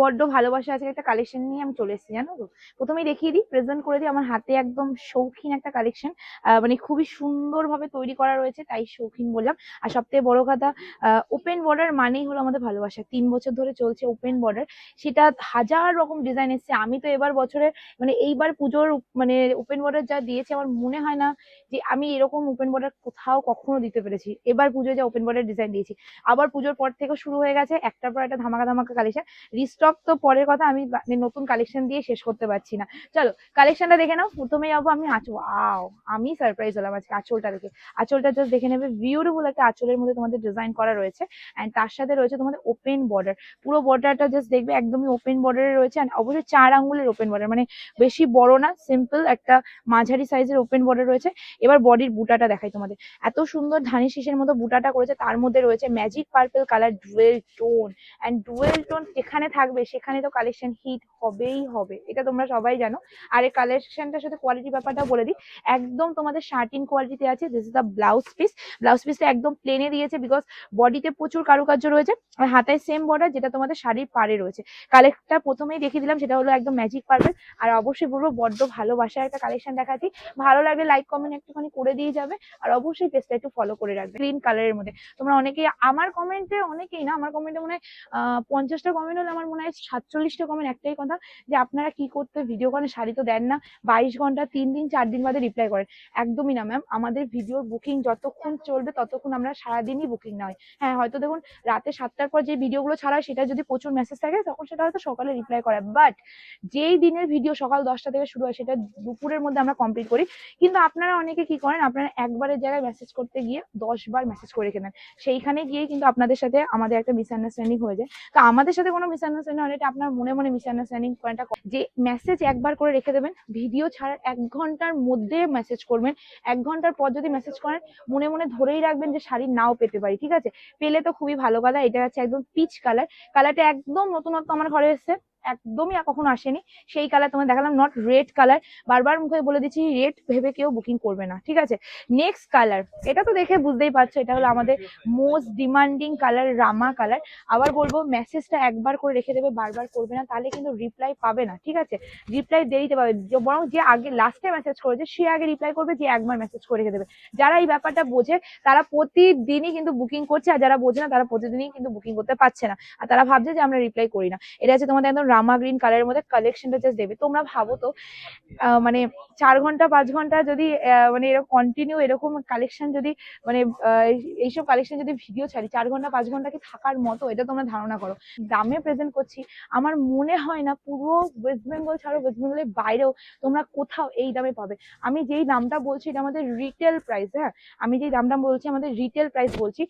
বড্ড ভালোবাসা আছে, একটা কালেকশন নিয়ে আমি চলে এসেছি, জানো তো? প্রথমেই দেখিয়ে দিই প্রেজেন্ট করে দিই, আমার হাতে একদম শৌখিন একটা কালেকশন মানে খুবই সুন্দরভাবে তৈরি করা রয়েছে, তাই শৌখিন বললাম। আর সব থেকে বড় কথা ওপেন বর্ডার মানেই হলো আমাদের ভালোবাসা। তিন বছর ধরে চলছে ওপেন বর্ডার সেটা হাজার রকম ডিজাইন এসছে। আমি তো এবার বছরে মানে এইবার পুজোর মানে ওপেন বর্ডার যা দিয়েছে, আমার মনে হয় না যে আমি এরকম ওপেন বর্ডার কোথাও কখনো দিতে পেরেছি। এবার পুজোয় যা ওপেন বর্ডার ডিজাইন দিয়েছি। আবার পুজোর পর থেকে শুরু হয়ে গেছে, একটার পর একটা ধামাকা ধামাকা কালেকশন রিস্টক তো পরের কথা আমি নতুন কালেকশন দিয়ে শেষ করতে পারছি না। চলো কালেকশনটা দেখে নাও। প্রথমে যাব আমি আঁচল আও আমি সারপ্রাইজ হলাম আজকে আঁচলটা দেখে। আঁচলটা জাস্ট দেখে নেবে। বিউটিফুল একটা আঁচলের মধ্যে তোমাদের ডিজাইন করা রয়েছে অ্যান্ড তার সাথে রয়েছে তোমাদের ওপেন বর্ডার পুরো বর্ডারটা জাস্ট দেখবে একদমই ওপেন বর্ডারে রয়েছে and অবশ্যই চার আঙ্গুলের ওপেন বর্ডার মানে বেশি বড় না সিম্পল একটা মাঝারি সাইজের ওপেন বর্ডার রয়েছে। এবার বডির বুটাটা দেখাই তোমাদের। এত সুন্দর ধানি শীষের মতো বুটাটা করেছে। তার মধ্যে রয়েছে magic purple colour dual tone and dual tone যেখানে থাকবে সেখানে তো কালেকশন হিট হবেই হবে, এটা তোমরা সবাই জানো। আর এই কালেকশনটার সাথে কোয়ালিটি ব্যাপারটা বলে দিই। একদম তোমাদের শার্টিন কোয়ালিটিতে আছে this is the blouse piece blouse পিসটা একদম প্লেনে দিয়েছে বিকজ বডিতে প্রচুর কারুকার্য রয়েছে। আর হাতায় সেম বর্ডার যেটা তোমাদের শাড়ির পাড়ে রয়েছে। কালেক্টটা প্রথমেই দেখিয়ে দিলাম, সেটা হলো একদম ম্যাজিক পার্পল আর অবশ্যই বলব, বড্ড ভালোবাসার একটা কালেকশন দেখাচ্ছি। ভালো লাগলে লাইক কমেন্ট একটুখানি করে দিয়ে যাবে। আর অবশ্যই পেজটা একটু ফলো করে রাখবে। গ্রিন কালারের মধ্যে। তোমরা অনেকেই, আমার কমেন্টে অনেকেই না, আমার কমেন্টে মনে হয় পঞ্চাশটা কমেন্ট হলে আমার মনে হয় সাতচল্লিশটা কমেন্ট একটাই কথা যে আপনারা কি করতে ভিডিও করেন শাড়ি তো দেন না, বাইশ ঘণ্টা, তিন দিন, চার দিন বাদে রিপ্লাই করেন। একদমই না ম্যাম আমাদের ভিডিওর বুকিং যতক্ষণ চলবে ততক্ষণ আমরা সারাদিনই বুকিং না হয় হ্যাঁ হয়তো দেখুন রাতে সাতটার পর যে ভিডিওগুলো ছাড়া সেটা যদি প্রচুর মেসেজ থাকে, তখন সেটা হয়তো সকালে রিপ্লাই করে বাট যেই দিনের ভিডিও সকাল দশটা থেকে শুরু হয়, সেটা দুপুরের মধ্যে আমরা কমপ্লিট করি। কিন্তু আপনারা অনেকে কি করেন, আপনারা একবারের জায়গায় মেসেজ করতে গিয়ে দশ বার মেসেজ করে রেখে দেন। সেইখানে গিয়ে কিন্তু আপনাদের সাথে আমাদের একটা মিসআন্ডারস্ট্যান্ডিং হয়ে যায়। তো আমাদের সাথে কোনো মিসআন্ডারস্ট্যান্ডিং হলে এটা আপনার মনে মনে মিসআন্ডারস্ট্যান্ডিং পয়েন্টটা যে মেসেজ একবার করে রেখে দেবেন ভিডিও ছাড়ার এক ঘণ্টার মধ্যে মেসেজ করবেন। এক ঘণ্টার পর যদি মেসেজ করেন, মনে মনে ধরেই রাখবেন যে শাড়ি নাও পেতে পারি, ঠিক আছে? পেলে তো খুবই ভালো কথা, এটা হচ্ছে একদম পিচ কালার কালারটা একদম নতুনত্ব আমার ঘরে এসেছে। একদমই কখনো আসেনি। সেই কালার তোমার দেখালাম নট রেড কালার বারবার মুখে বলে দিচ্ছি রেড ভেবে কেউ বুকিং করবে না, ঠিক আছে? নেক্সট কালার এটা তো দেখে বুঝতেই পারছ, এটা হলো আমাদের মোস্ট ডিমান্ডিং কালার রামা কালার আবার বলব মেসেজটা একবার করে রেখে দেবে, বারবার করবে না, তাহলে কিন্তু রিপ্লাই পাবে না, ঠিক আছে? রিপ্লাই দেরিতে পাবে বরং যে আগে লাস্টে মেসেজ করেছে, সে আগে রিপ্লাই করবে, যে একবার মেসেজ করে রেখে দেবে। যারা এই ব্যাপারটা বোঝে, তারা প্রতিদিনই কিন্তু বুকিং করছে, আর যারা বোঝে না, তারা প্রতিদিনই কিন্তু বুকিং করতে পারছে না। আর তারা ভাবছে যে আমরা রিপ্লাই করি না। এটা হচ্ছে তোমাদের একদম রামা গ্রিন কালারের মধ্যে কালেকশনটা জাস্ট দেবে। তোমরা ভাবো তো মানে চার ঘণ্টা, পাঁচ ঘণ্টা যদি মানে এরকম কন্টিনিউ এরকম কালেকশন যদি মানে এইসব কালেকশন যদি ভিডিও ছাড়ি, চার ঘণ্টা, পাঁচ ঘণ্টা কি থাকার মতো? এটা তোমরা ধারণা করো। দামে প্রেজেন্ট করছি, আমার মনে হয় না পুরো ওয়েস্ট বেঙ্গল ছাড়াও ওয়েস্ট বেঙ্গলের বাইরেও তোমরা কোথাও এই দামে পাবে। আমি যেই দামটা বলছি এটা আমাদের রিটেল প্রাইস হ্যাঁ? আমি যেই দামটা বলছি আমাদের রিটেল প্রাইস বলছি,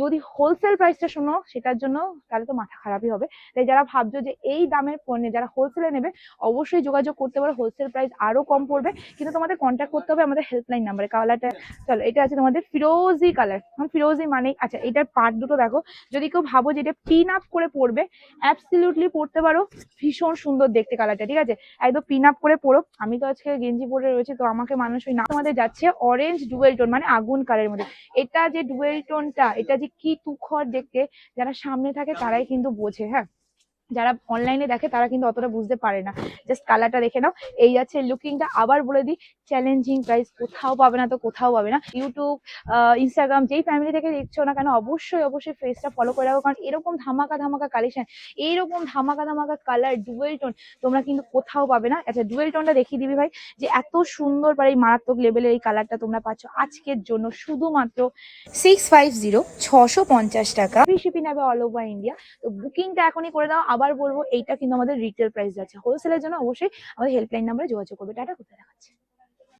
যদি হোলসেল প্রাইসটা শোনো, সেটার জন্য তাহলে তো মাথা খারাপই হবে। তাই যারা ভাবছ যে এই দামের যারা হোলসেলে নেবে, অবশ্যই যোগাযোগ করতে পারো। হোলসেল প্রাইস আরও কম পড়বে। কিন্তু তোমাদের কন্ট্যাক্ট করতে হবে আমাদের হেল্পলাইন নাম্বারে কালারটা চলো, এটা আছে তোমাদের ফিরোজি কালার ফিরোজি মানে আচ্ছা এটার পার্ট দুটো দেখো। যদি কেউ ভাবো যে এটা পিন আপ করে পড়বে অ্যাবসলিউটলি পড়তে পারো। ভীষণ সুন্দর দেখতে কালারটা ঠিক আছে? একদম পিন আপ করে পড়ো আমি তো আজকে গেঞ্জি পরে রয়েছে, তো আমাকে মানুষ ওই না তোমাদের যাচ্ছে অরেঞ্জ ডুয়েল টোন মানে আগুন কালারের মধ্যে। এটা যে ডুয়েল টোনটা এটা যে কি তুখর দেখতে, যারা সামনে থাকে তারাই কিন্তু বোঝে হ্যাঁ? যারা অনলাইনে দেখে তারা কিন্তু অতটা বুঝতে পারে না। জাস্ট কালারটা দেখে নাও। এই যাচ্ছে লুকিংটা আবার বলে দিই চ্যালেঞ্জিং প্রাইস কোথাও পাবে না তো কোথাও পাবে না। ইউটিউব ইনস্টাগ্রাম যেই ফ্যামিলি থেকে দেখছ না কেন, অবশ্যই অবশ্যই ফেসটা ফলো করে রাখো। কারণ এরকম ধামাকা ধামাকা কালেকশন এইরকম ধামাকা ধামাকা কালার ডুয়েল টোন তোমরা কিন্তু কোথাও পাবে না। আচ্ছা ডুয়েল টোনটা দেখিয়ে দিবি ভাই, যে এত সুন্দর পারে এই মারাত্মক লেভেলের এই কালারটা তোমরা পাচ্ছ আজকের জন্য। শুধুমাত্র সিক্স ফাইভ জিরো ছশো পঞ্চাশ টাকা। শিপিং নেবে অল ওভার ইন্ডিয়া তো বুকিংটা এখনই করে দাও। আবার বলব, এইটা কিন্তু আমাদের রিটেল প্রাইস আছে হোলসেলের জন্য অবশ্যই আমাদের হেল্পলাইন নাম্বারে যোগাযোগ করবে। টাটা, কোথায় দেখাচ্ছে?